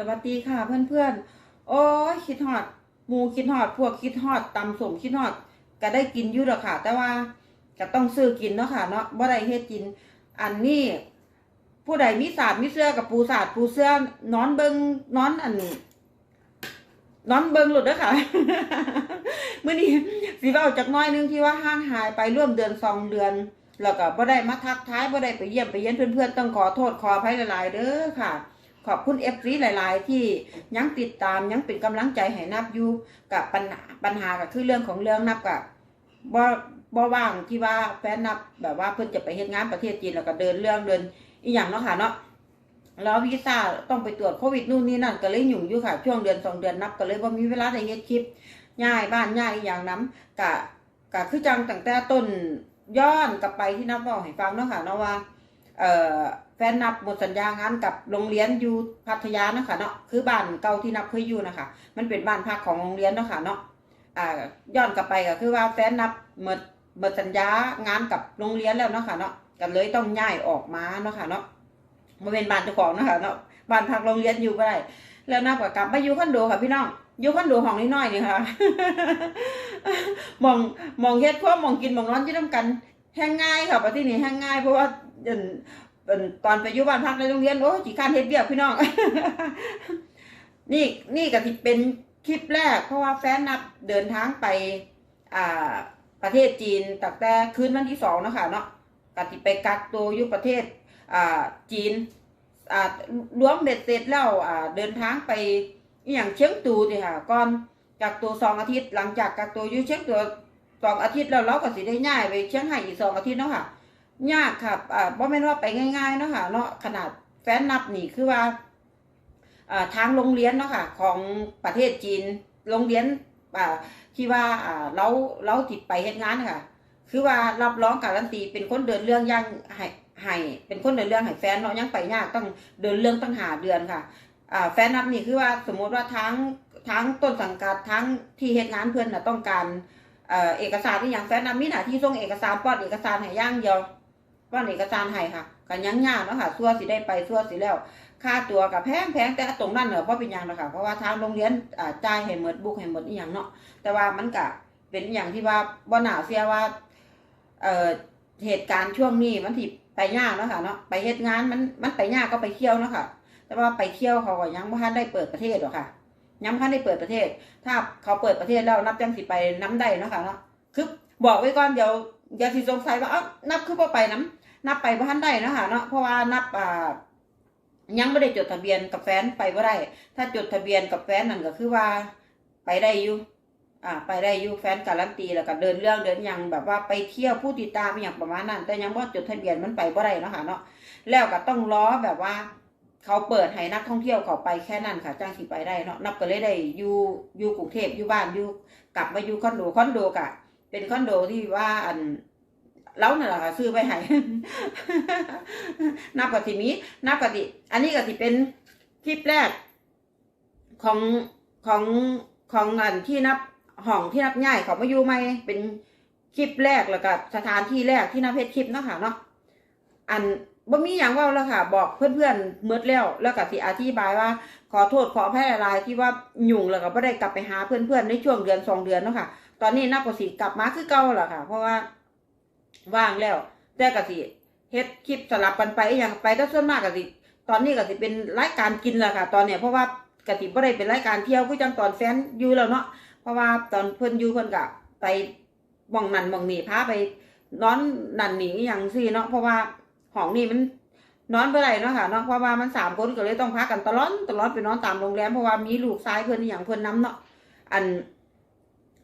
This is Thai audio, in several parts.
สวัสดีค่ะเพื่อนๆ โอ้ยคิดฮอดหมูคิดฮอด พวกคิดฮอดตำสมคิดฮอด ก็ได้กินอยู่หรอกค่ะ แต่ว่าก็ต้องซื้อกินเนาะค่ะเนาะบ่ได้เฮ็ดกิน อันนี้ ผู้ใดมีศาสตร์มีเสื้อกับปูศาสตร์ปูเสื้อนอนเบิงนอนอันนอนเบิงหลุดเด้อค่ะเมื้อนี้สิเว้าจักน้อยนึงที่ว่าห่างหายไปร่วมเดือนสองเดือน แล้วก็บ่ได้มาทักท้ายบ่ได้ไปเยี่ยมไปเยียนเพื่อนๆต้องขอโทษขออภัยหลายๆเด้อค่ะ ขอบคุณ FC หลาย ๆ ที่ยังติดตามยังเป็นกำลังใจให้นับอยู่กับปัญหาปัญหาก็คือเรื่องของเรื่องนับกับบ่บ่ว่างที่ว่าแฟนนับแบบว่าเพิ่นจะไปเฮ็ดงานประเทศจีนแล้วก็เดินเรื่องเดินอีหยังเนาะค่ะเนาะแล้ววีซ่าต้องไปตรวจโควิดนู่นนี่นั่นก็เลยหยุ่งอยู่ค่ะ ช่วงเดือนสองเดือนนับก็เลยบ่มีเวลาได้เฮ็ดคลิปย้ายบ้านย้ายอีหยังนํกะกะคือจังตั้งแต่ต้นย้อนกลับไปที่นับเว้าให้ฟังเนาะค่ะเนาะว่า เอ่อ แฟนนับหมดสัญญางานกับโรงเรียนอยู่พัทยานะคะเนาะคือบ้านเก่าที่นับเคยอยู่นะคะมันเป็นบ้านพักของโรงเรียนเนาะค่ะเนาะอ่าย้อนกลับไปก็คือว่าแฟนนับหมดหมดสัญญางานกับโรงเรียนแล้วเนาะค่ะเนาะก็เลยต้องย้ายออกมาเนาะค่ะเนาะมาเป็นบ้านเจ้าของเนาะค่ะเนาะบ้านพักโรงเรียนอยู่บ่ได้แล้วนับก็กลับมาอยู่คอนโดค่ะพี่น้องอยู่คอนโดห้องน้อยนี่ค่ะมองมองเฮ็ดครัวมองกินมองนอนอยู่นํกันแห้งง่ายค่ะปะเทศนี้แห้งง่ายเพราะว่าเอิ่นเอิ่น ตอนไปอยู่บ้านพักในโรงเรียนโอ้จีการเฮ็ดเบียกพี่น้อง นี่นี่ก็ที่เป็นคลิปแรก เพราะว่าแฟนนับเดินทางไป อ่า ประเทศจีนตั้งแต่คืนวันที่สองนะคะเนาะก็ที่ไปกักตัวอยู่ประเทศ อ่า จีน อ่ารวมเบ็ดเสร็จแล้วอ่า เดินทางไปอย่างเชียงตูนี่ค่ะก่อนกักตัวสองอาทิตย์ หลังจากกักตัวอยู่เชียงตัวสองอาทิตย์แล้วเราก็สิได้ย้ายไปเชียงใหม่อีกสองอาทิตย์เนาะค่ะ ยากครับอ่าบ่แม่นว่าไปง่ายๆเนาะค่ะเนาะขนาดแฟนนับนี่คือว่าอ่าทางโรงเรียนเนาะค่ะของประเทศจีนโรงเรียนอ่าที่ว่าอ่าเราเราติดไปเฮ็ดงานค่ะ คือว่ารับรองการันตีเป็นคนเดินเรื่องอย่างให้ให้เป็นคนเดินเรื่องให้แฟนเนาะยังไปยากต้องเดินเรื่องตั้งหาเดือนค่ะอ่าแฟนนับนี่คือว่าสมมติว่าทั้งทั้งต้นสังกัดทั้งที่เฮ็ดงานเพื่อนน่ะต้องการเอ่อเอกสารที่อย่างแฟนนำมีหน้าที่ส่งเอกสารป้อนเอกสารให้ย่างเดียว ป้อนเอกสารให้ค่ะกันยังยากเนาะค่ะซัวสิได้ไปซัวสิแล้ว ค่าตัวกับแพงแพงแต่ตรงนั้นเนอะเพราะเป็นอย่างเนาะค่ะเพราะว่าทางโรงเรียนอ่าจ่ายให้หมดบุกให้หมดอีหยังเนาะแต่ว่ามันก็เป็นอย่างที่ว่าบ่หน่าเสียว่าเอ่อเหตุการณ์ช่วงนี้มันที่ไปยากเนาะค่ะเนาะไปเฮ็ดงานมันมันไปยากก็ไปเที่ยวเนาะค่ะ แต่ว่าไปเที่ยวเขาก็ยังบ่ทันได้เปิดประเทศหรอกค่ะยังบ่ทันได้เปิดประเทศ ถ้าเขาเปิดประเทศแล้วนับจังสิไปน้ำได้เนาะค่ะเนาะคือบอกไว้ก่อนเดี๋ยว อย่าสิสงสัยว่าเอ้านับคือบ่ไปน้ำนับไปบ่ทันได้นะคะเนาะเพราะว่านับอ่ายังไม่ได้จดทะเบียนกับแฟนไปบ่ได้ ถ้าจดทะเบียนกับแฟนนั่นก็คือว่าไปได้อยู่อ่าไปได้อยู่แฟนการันตีแล้วก็เดินเรื่องเดินยังแบบว่าไปเที่ยวผู้ติดตามอย่างประมาณนั้น แต่ยังบ่จดทะเบียนมันไปบ่ได้นะคะเนาะแล้วก็ต้องรอแบบว่าเขาเปิดให้นักท่องเที่ยวเขาไปแค่นั้นค่ะจ้างสิไปได้เนาะนับก็เลยได้อยู่อยู่กรุงเทพอยู่บ้านอยู่กลับมาอยู่คอนโดคอนโดกะ เป็นคอนโดที่ว่าอันเล้านั่นแหละค่ะซื้อไปให้นับกติมีนับกติอันนี้กติเป็นคลิปแรกของของของอันที่นับห้องที่นับง่ายเขามาอยู่ใหมเป็นคลิปแรกแล้วก็สถานที่แรกที่นับเพชรคลิปเนาะค่ะเนาะอันบ่มีอย่างว่าแล้วค่ะ บอกเพื่อนๆเมื่อแล้วแล้วก็สิอธิบายว่า ขอโทษขออภัยหลายที่ว่ายุ่งแล้วก็บ่ได้กลับไปหาเพื่อนๆในช่วงเดือนสองเดือนเนาะค่ะ ตอนนี้นับกสิกลับมาคือเก่าแหละค่ะ เพราะว่าว่างแล้ว แต่กสิเฮ็ดคลิปสลับกันไปอย่างไปก็ส่วนมากกสิตอนนี้กสิเป็นรายการกินแหละค่ะ ตอนเนี้ยเพราะว่ากสิบ่ได้เป็นรายการเที่ยวคือจังตอนแฟนอยู่แล้วเนาะเพราะว่าตอนเพิ่นอยู่เพิ่นก็ไปหม่องนั่นหม่องนี่พาไปนอนนั่นนี่อย่างซี่เนาะเพราะว่าห้องนี้มันนอนบ่ได้เนาะค่ะเนาะเพราะว่ามันสามคนก็เลยต้องพากันตลอดตลอดไปนอนตามโรงแรมเพราะว่ามีลูกชายเพิ่อนอย่างเพิ่อนนํเนาะอัน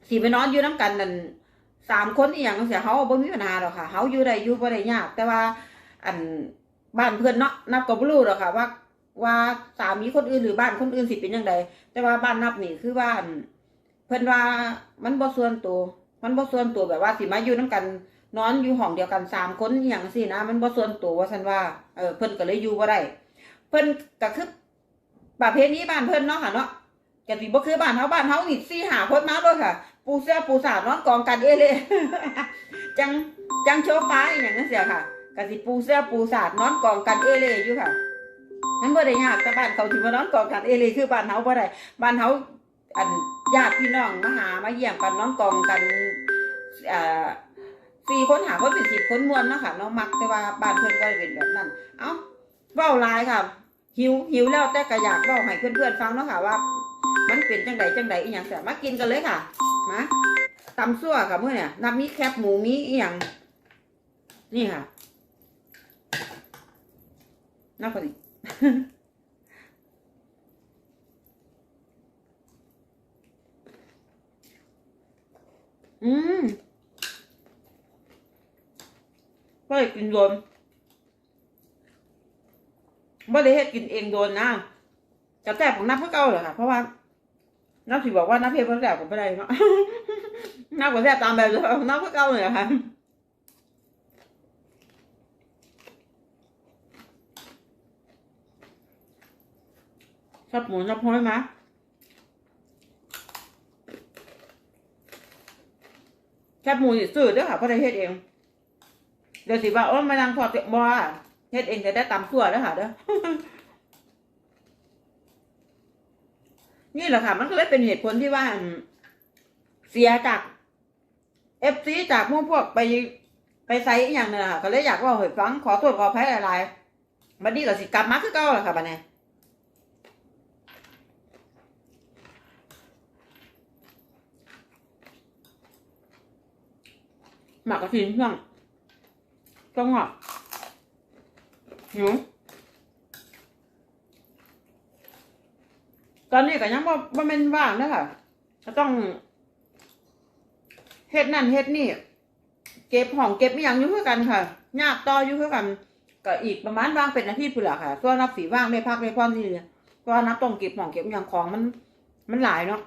สิไปนอนอยู่น้ำกันนั่นสามคนอีหยังเสียเขาบ่มีปัญหาหรอกค่ะเขาอยู่ได้อยู่บ่ได้ยาก แต่ว่า อันบ้านเพื่อนเนาะนับก็บรู้หรอกค่ะ ว่า ว่าสามีคนอื่นหรือบ้านคนอื่นสิเป็นจังไดแต่ว่าบ้านนับนี่คือว่านเพิ่อนว่ามันบ่ส่วนตัว มันบ่ส่วนตัวแบบว่าสิมาอยู่น้ำกัน นอนอยู่ห้องเดียวกันสามคนอหย่างสินะมันบ่ส่วนตัวว่าซั่นว่าเออเพิ่อนก็เลยอยู่บ่ได้เพิ่อนก็คือประเภทนี้บ้านเพิ่อนเนาะค่ะเนาะกะสิบ่คือบ้านเฮาบ้านเฮานี่สี่หาคนมาเลยค่ะ ปูเสื้อปูสาดนอนกองกันเอเลย จังจังโชว์ฟ้าอีหยังนั่นเสียค่ะกะสิปูเสื้อปูสาดนอนกองกันเอเลยอยู่ค่ะมันบ่ได้ยากแต่บ้านเขาที่มานอนกองกันเอเลยคือบ้านเฮาบ่ได้บ้านเฮาอันญาติพี่น้องมาหามาเยี่ยมกันนอนกองกันอ่าสี่คนหาคนเป็นสิบคนมวนเนาะค่ะน้องมักแต่ว่าบ้านเพิ่อนก็เป็นแบบนั้น เอ้าเว้าลายค่ะ หิวหิวแล้วแต่ก็อยากเว้าให้เพื่อนๆฟังเนาะค่ะว่า มันเป็นจังไดจังไดอีหยังแซ่บมากินกันเลยค่ะ มาตำซั่วกับมื้อเนี่ยน้ำมีแคบหมูมีอีหยังนี่ค่ะน่าพอดีอืมก็เลยกินโดนบ่ได้เฮ็ดกินเองโดนนะกระแตบของน้ำเพื่อเก่าเหรอคะเพราะว่า น้ำสิบอกว่าน้ำเพชรเพื่อแตบผมไม่ได้เนาะน้ำกระแตบตามแบบเดิมน้ำเพื่อเก่าเลยอะค่ะชอบหมูชอบห้อยไหมแคบหมูสิซื้อเด้อค่ะเพราะได้เฮ็ดเอง เดี๋ยวสิว่าโอ้มานั่งทอดเตะบ่ว่เฮ็ดเองจะได้ตำซั่วเด้อค่ะเด้อ นี่แหละค่ะ มันก็เลยเป็นเหตุผลที่ว่าเสียจากเอฟซีจากพวกพวกไปไปไซต์อย่างนึงค่ะก็เลยอยากว่าให้ฟังขอโทษขออภัยหลายๆบัดนี้ก็สิกลับมาคือเก่าแหละค่ะบัดนี้หมักกระถิ่นเพื่องจังหวะหิว ตอนนี้ก็ยังบ่บ่แม่นว่างนะค่ะก็ต้องเฮ็ดนั่นเฮ็ดนี่ เก็บห้องเก็บอหย่างอยู่เพื่อกันค่ะยากต่ออยู่เพื่อกันก็อีกประมาณว่างเป็นอาทิตย์พุ่นละค่ะตัวนับสีว่างได้พักได้พรนี่เลยก็นับต้องเก็บห้องเก็บอย่างของมัน มันหลายเนาะ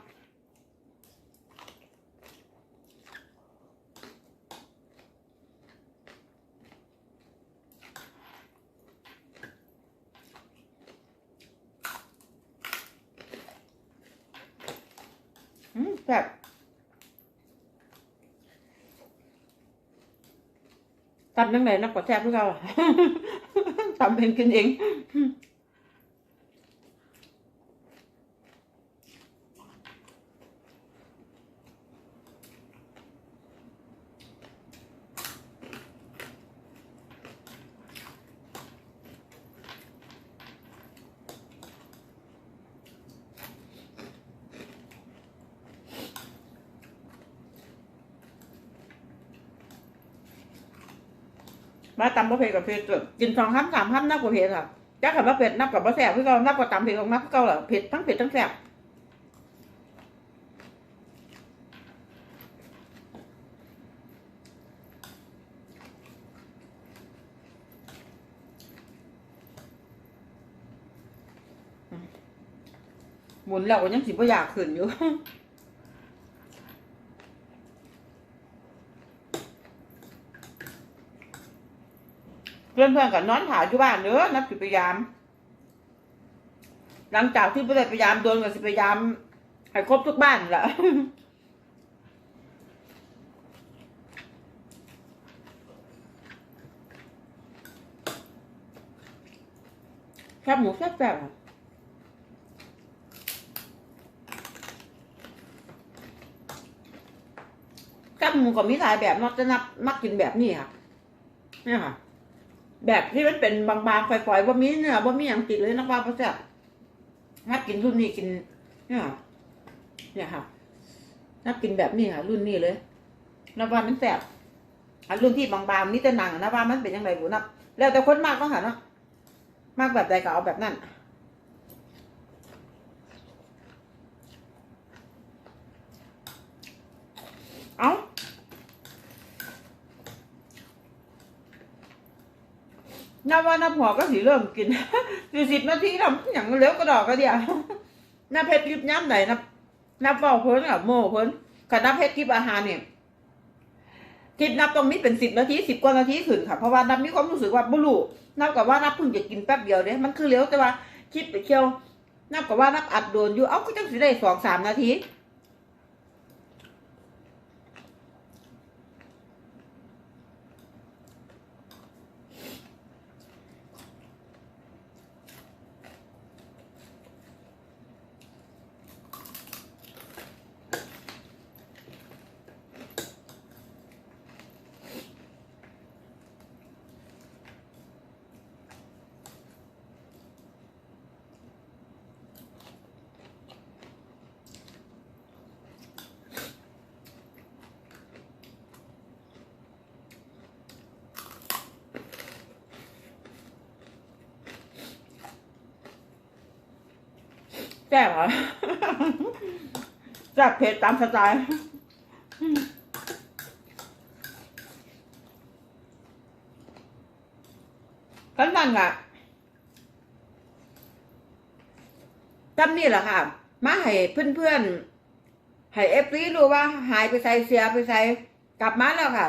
แบบตำยังไงนักกว่าแทบพวกเราอะตำเป็นกินเอง มาตำบะเพ็ดกับเผ็ดแบบกินสองคำสามคำนับกว่าเผ็ดค่ะจักกับบะเผ็ดนับกับบะแซ่บพี่เรานับกว่าตำเผ็ดของนับเราเหรอเผ็ดทั้งเผ็ดทั้งแซ่บหมุนแล้วก็ยังสิบ่อยากขึ้นอยู่ เพื่อนเพื่อนๆกับนอนถาอยู่บ้านเด้อนับสิพยายาม หลังจากที่ไม่ได้พยายามโดนกับสิพยายามให้ครบทุกบ้านแหละแคบหมูแซ่บๆอะแคบหมูก็มีหลายแบบนอกจะนับมักกินแบบนี้ค่ะนี่ค่ะ แบบที่มันเป็นบางๆฝอยๆว่ามีเนื้อว่ามีอย่างติดเลยนักว่าพระเจ้านักกินรุ่นนี้กิน เนี่ยค่ะเนี่ยค่ะนักกินแบบนี้ค่ะ รุ่นนี้เลยนับว่ามันแสบอันรุ่นที่บางๆนี่แต่หนังนับว่ามันเป็นยังไงบุนับแล้วแต่คนมากก็ค่ะเนาะมากแบบใดก็เอาแบบนั้นเอา นับว่านับหัวก็สีเริ่มกินสี่สิบนาทีทำอย่างเร็วก็ดอกก็เดียวนับเพชรยิบย้ำไหนนับนับเบาเพิ่นกับโม่เพิ่นขันนับเพชรทิปอาหารเนี่ยทิปนับตรงนี้เป็นสิบนาทีสิบกว่านาทีขึ้นค่ะเพราะว่านับมีความรู้สึกว่าบุรุนับกับว่านับเพิ่งจะกินแป๊บเดียวเนี่ยมันคือเร็วแต่ว่าคิดไปเที่ยวนับกับว่านับอัดโดนอยู่เอ้าก็จังสิได้สองสามนาที แซ่บเหรอแซ่บเผ็ดตามสไตล์กันนั่นล่ะจำนี่แหละค่ะ มาให้เพื่อนๆ ให้เอฟซีรู้ว่า หายไปใส่เสียไปใส่กลับมาแล้วค่ะ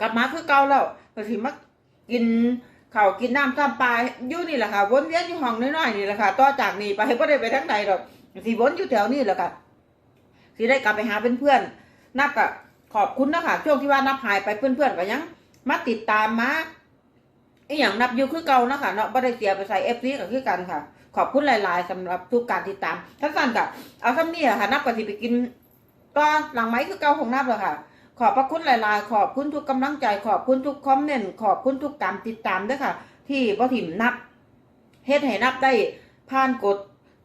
กลับมาคือเก่าแล้วก็สิมากิน เขากินน้ำซ้ำปลาอยู่นี่แหละค่ะวนเวียนอยู่ห้องน้อยๆนี่แหละค่ะต่อจากนี้ไปก็ได้ไปทั้งใดดอกสิวนอยู่แถวนี้แหละค่ะสิได้กลับไปหาเพื่อนๆนับกับขอบคุณนะคะช่วงที่ว่านับหายไปเพื่อนๆก็ยังมาติดตามมาอีหยังนับอยู่คือเก่านะคะเนาะบ่ได้เสียไปใส่เอฟซีก็คือกันค่ะ ขอบคุณหลาย ๆสำหรับทุกการติดตามทั้งสั้นกับเอาซ้ำนี่อะค่ะนับก็สิไปกินก็หลังไม้คือเก่าของนับเลยค่ะ ขอบพระคุณหลาย ๆ ขอบคุณทุกกำลังใจ ขอบคุณทุกคอมเมนต์ ขอบคุณทุกการติดตามด้วยค่ะ ที่บ่ถิ่มนับเฮ็ดให้นับได้ผ่านกฎ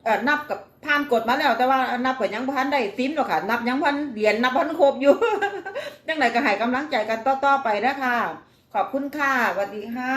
เอ่อนับกับผ่านกฎมาแล้ว แต่ว่านับก็ยังบ่ทันได้ซิมหรอกค่ะ นับยังพันเหรียญนับพันครบอยู่จังไดก็ให้กำลังใจกันต่อ ๆ ไปนะคะขอบคุณค่ะสวัสดีค่ะ